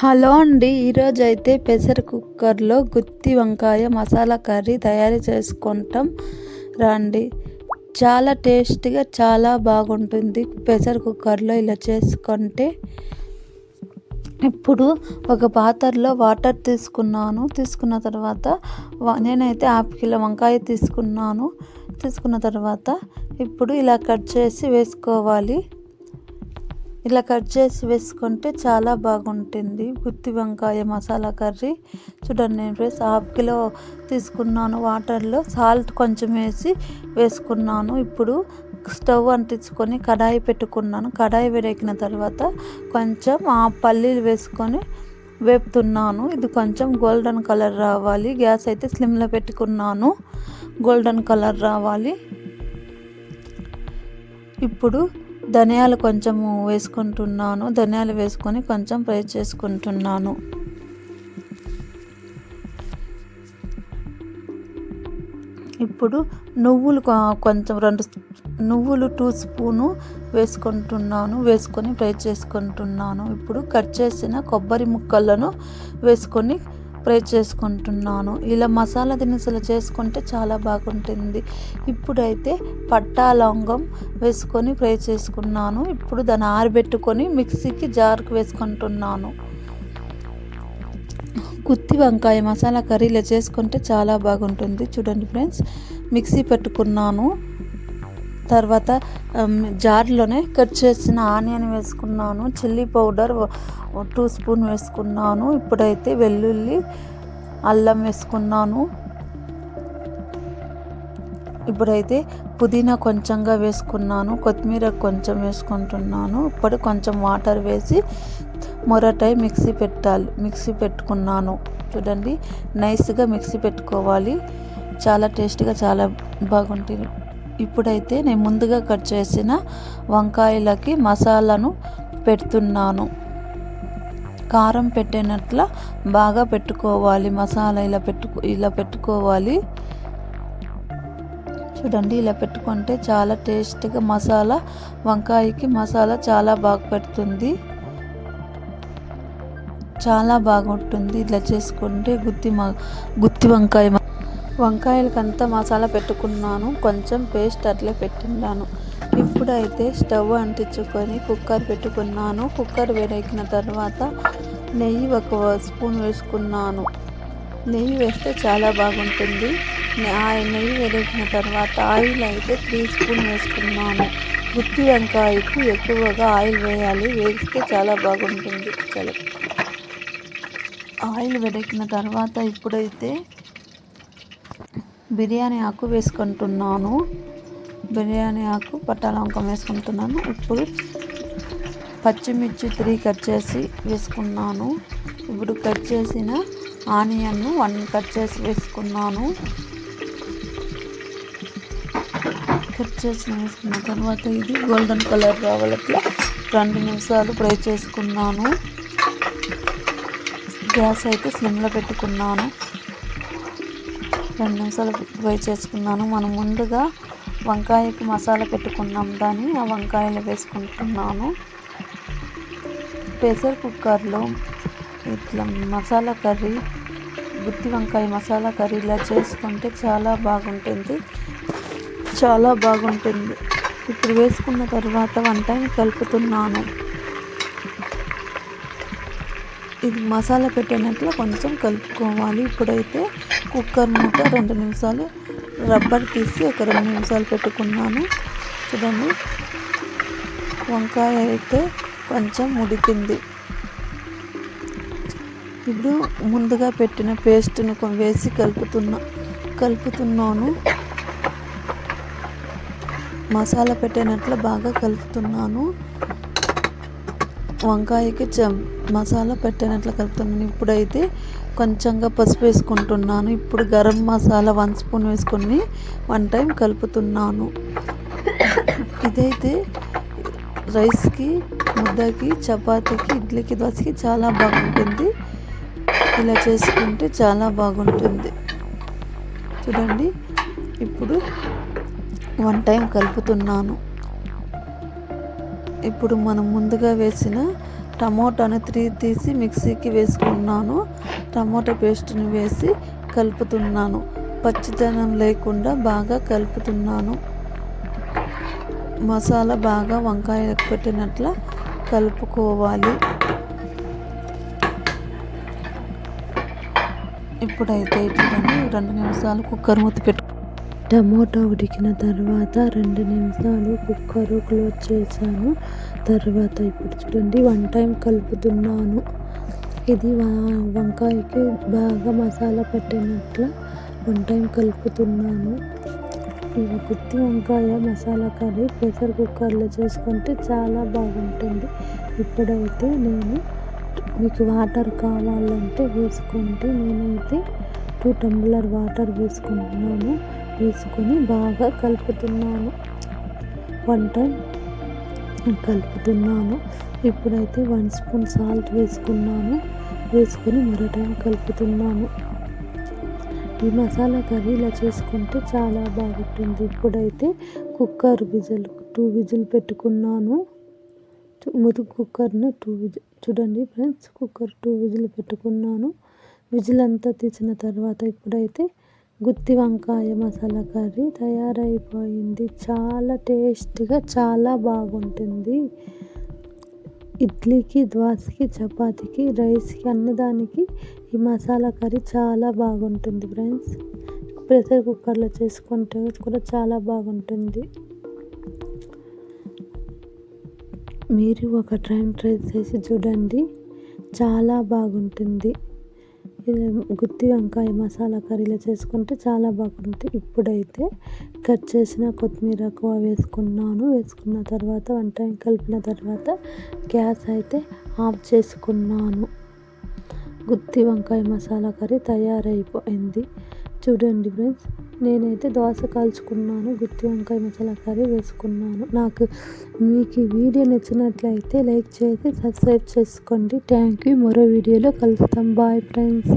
Hello అండి ఈరోజు అయితే ప్రెషర్ కుక్కర్లో గుత్తి వంకాయ మసాలా కర్రీ తయారు చేసుకుంటాం. రండి. చాలా టేస్టీగా చాలా బాగుంటుంది ప్రెషర్ కుక్కర్లో ఇలా చేసుకుంటే. ఇప్పుడు ఒక పాత్రలో వాటర్ తీసుకున్నాను. తీసుకున్న తర్వాత నేనైతే హాఫ్ కిలో వంకాయ తీసుకున్నాను. తీసుకున్న తర్వాత ఇప్పుడు ఇలా కట్ చేసి వేసుకోవాలి. ఇలా కట్ చేసి వేసుకుంటే చాలా బాగుంటుంది. గుత్తి వంకాయ మసాలా కర్రీ. చూడండి నేను ఫ్రెండ్స్ హాఫ్ కిలో తీసుకున్నాను వాటర్లో. సాల్ట్ కొంచెం వేసి వేసుకున్నాను. ఇప్పుడు స్టవ్ అంటించుకొని కడాయి పెట్టుకున్నాను. కడాయి వేడెక్కిన తర్వాత కొంచెం ఆ పల్లీలు వేసుకొని వేపుతున్నాను. ఇది కొంచెం గోల్డెన్ కలర్ రావాలి. గ్యాస్ అయితే స్లిమ్లో పెట్టుకున్నాను. గోల్డెన్ కలర్ రావాలి. ఇప్పుడు ధనియాలు కొంచెము వేసుకుంటున్నాను. ధనియాలు వేసుకొని కొంచెం ఫ్రై చేసుకుంటున్నాను. ఇప్పుడు నువ్వులు కొంచెం రెండు నువ్వులు టూ స్పూను వేసుకుంటున్నాను. వేసుకొని ఫ్రై చేసుకుంటున్నాను. ఇప్పుడు కట్ చేసిన కొబ్బరి ముక్కలను వేసుకొని ఫ్రై చేసుకుంటున్నాను. ఇలా మసాలా దినుసులు చేసుకుంటే చాలా బాగుంటుంది. ఇప్పుడైతే పట్టా లవంగం వేసుకొని ఫ్రై చేసుకున్నాను. ఇప్పుడు దాన్ని ఆరబెట్టుకొని మిక్సీకి జార్కి వేసుకుంటున్నాను. గుత్తి వంకాయ మసాలా కర్రీలో చేసుకుంటే చాలా బాగుంటుంది. చూడండి ఫ్రెండ్స్ మిక్సీ పెట్టుకున్నాను. తర్వాత జార్లోనే కట్ చేసిన ఆనియన్ వేసుకున్నాను చిల్లీ పౌడర్ టూ స్పూన్ వేసుకున్నాను ఇప్పుడైతే వెల్లుల్లి అల్లం వేసుకున్నాను. ఇప్పుడైతే పుదీనా కొంచెంగా వేసుకున్నాను కొత్తిమీర కొంచెం వేసుకుంటున్నాను ఇప్పుడు కొంచెం వాటర్ వేసి మొరటై మిక్సీ పెట్టాలి మిక్సీ పెట్టుకున్నాను. చూడండి నైస్గా మిక్సీ పెట్టుకోవాలి చాలా టేస్ట్గా చాలా బాగుంటుంది. ఇప్పుడైతే నేను ముందుగా కట్ చేసిన వంకాయలకి మసాలాను పెడుతున్నాను. కారం పెట్టినట్ల బాగా పెట్టుకోవాలి మసాలా ఇలా పెట్టుకో ఇలా పెట్టుకోవాలి. చూడండి ఇలా పెట్టుకుంటే చాలా టేస్ట్గా మసాలా వంకాయకి మసాలా చాలా బాగా పెడుతుంది. చాలా బాగుంటుంది. ఇట్లా చేసుకుంటే గుత్తి మా గుత్తి వంకాయ వంకాయలకంతా మసాలా పెట్టుకున్నాను. కొంచెం పేస్ట్ అట్లే పెట్టిన్నాను ఇప్పుడైతే స్టవ్ అంటించుకొని కుక్కర్ పెట్టుకున్నాను. కుక్కర్ వేడెక్కిన తర్వాత నెయ్యి ఒక స్పూన్ వేసుకున్నాను. నెయ్యి వేస్తే చాలా బాగుంటుంది. నెయ్యి వేడెక్కిన తర్వాత ఆయిల్ అయితే త్రీ స్పూన్ వేసుకున్నాను. గుత్తి వంకాయకు ఎక్కువగా ఆయిల్ వేయాలి. వేస్తే చాలా బాగుంటుంది. చాలా ఆయిల్ వెడకిన తర్వాత ఇప్పుడైతే బిర్యానీ ఆకు వేసుకుంటున్నాను. బిర్యానీ ఆకు పట్టాలంకం వేసుకుంటున్నాను. ఇప్పుడు పచ్చిమిర్చి త్రీ కట్ చేసి వేసుకున్నాను. ఇప్పుడు కట్ చేసిన ఆనియన్ను వన్ కట్ చేసి వేసుకున్నాను. కట్ చేసి వేసుకున్న తర్వాత ఇది గోల్డెన్ కలర్ రావాలట్లా రెండు నిమిషాలు ఫ్రై చేసుకున్నాను. గ్యాస్ అయితే స్లిమ్లో పెట్టుకున్నాను. రెండు నిమిషాలు ఫ్రై చేసుకున్నాను. మనం ముందుగా వంకాయకి మసాలా పెట్టుకున్నాం దాన్ని. ఆ వంకాయలు వేసుకుంటున్నాను. ప్రెషర్ కుక్కర్లో ఇట్లా మసాలా కర్రీ గుత్తి వంకాయ మసాలా కర్రీ ఇలా చేసుకుంటే చాలా బాగుంటుంది. చాలా బాగుంటుంది. ఇప్పుడు వేసుకున్న తర్వాత వన్ టైం కలుపుతున్నాను. ఇది మసాలా పెట్టినట్లు కొంచెం కలుపుకోవాలి. ఇప్పుడైతే కుక్కర్ మూత రెండు నిమిషాలు రబ్బర్ తీసి ఒక రెండు నిమిషాలు పెట్టుకున్నాను. చూడండి వంకాయ అయితే కొంచెం ఉడికింది. ఇప్పుడు ముందుగా పెట్టిన పేస్ట్ను వేసి కలుపుతున్నా కలుపుతున్నాను. మసాలా పెట్టినట్లు బాగా కలుపుతున్నాను. వంకాయకి మసాలా పెట్టినట్లు కలుపుతున్నాను ఇప్పుడైతే కొంచెంగా పసుపు వేసుకుంటున్నాను. ఇప్పుడు గరం మసాలా వన్ స్పూన్ వేసుకొని వన్ టైం కలుపుతున్నాను. ఇదైతే రైస్కి ముద్దకి చపాతీకి ఇడ్లీకి దోశకి చాలా బాగుంటుంది. ఇలా చేసుకుంటే చాలా బాగుంటుంది. చూడండి. ఇప్పుడు వన్ టైం కలుపుతున్నాను. ఇప్పుడు మనం ముందుగా వేసిన టమోటాను త్రీ తీసి మిక్సీకి వేసుకున్నాను. టమోటా పేస్ట్ని వేసి కలుపుతున్నాను. పచ్చిదనం లేకుండా బాగా కలుపుతున్నాను. మసాలా బాగా వంకాయలకు పెట్టినట్ల కలుపుకోవాలి. ఇప్పుడైతే చూడండి రెండు నిమిషాలు కుక్కర్ మూత పెట్టు టమోటా ఉడికిన తర్వాత రెండు నిమిషాలు కుక్కర్ క్లోజ్ చేశాను. తర్వాత ఇప్పుడు చూడండి వన్ టైం కలుపుతున్నాను. ఇది వా- వంకాయకి బాగా మసాలా పెట్టినట్లు వన్ టైం కలుపుతున్నాను. ఇవి గుత్తి వంకాయ మసాలా కర్రీ ప్రెషర్ కుక్కర్లో చేసుకుంటే చాలా బాగుంటుంది. ఇప్పుడైతే నేను మీకు వాటర్ కావాలంటే వేసుకోండి నేనైతే టూ టంబ్లర్ వాటర్ వేసుకుంటున్నాను. వేసుకొని బాగా కలుపుతున్నాను. వన్ టైం కలుపుతున్నాను. ఇప్పుడైతే వన్ స్పూన్ సాల్ట్ వేసుకున్నాను. వేసుకొని మరో టైం కలుపుతున్నాను. ఈ మసాలా కర్రీ ఇలా చేసుకుంటే చాలా బాగుంటుంది. ఇప్పుడైతే కుక్కర్ విజిల్ టూ విజిల్ పెట్టుకున్నాను. టూ- ముదుగు కుక్కర్ని టూ విజిల్ చూడండి ఫ్రెండ్స్ కుక్కర్ టూ విజిల్ పెట్టుకున్నాను. విజిల్ అంతా తీసిన తర్వాత ఇప్పుడైతే గుత్తి వంకాయ మసాలా కర్రీ తయారైపోయింది. చాలా టేస్ట్గా చాలా బాగుంటుంది. ఇడ్లీకి దోశకి చపాతీకి రైస్కి అన్నదానికి ఈ మసాలా కర్రీ చాలా బాగుంటుంది ఫ్రెండ్స్. ప్రెషర్ కుక్కర్లో చేసుకుంటే కూడా చాలా బాగుంటుంది. మీరు ఒక టైం ట్రై చేసి చూడండి. చాలా బాగుంటుంది. గుత్తి వంకాయ మసాలా కర్రీలో చేసుకుంటే చాలా బాగుంటుంది. ఇప్పుడైతే కట్ చేసిన కొత్తిమీర ఎక్కువ వేసుకున్నాను. వేసుకున్న తర్వాత వన్ టైం కలిపిన తర్వాత గ్యాస్ అయితే ఆఫ్ చేసుకున్నాను. గుత్తి వంకాయ మసాలా కర్రీ తయారైపోయింది. చూడండి ఫ్రెండ్స్ నేనైతే దోశ కాల్చుకున్నాను గుత్తి వంకాయ మసాలా కర్రీ వేసుకున్నాను. నాకు మీకు ఈ వీడియో నచ్చినట్లయితే లైక్ చేసి సబ్స్క్రైబ్ చేసుకోండి. థ్యాంక్ యూ మరో వీడియోలో కలుస్తాం. Bye friends.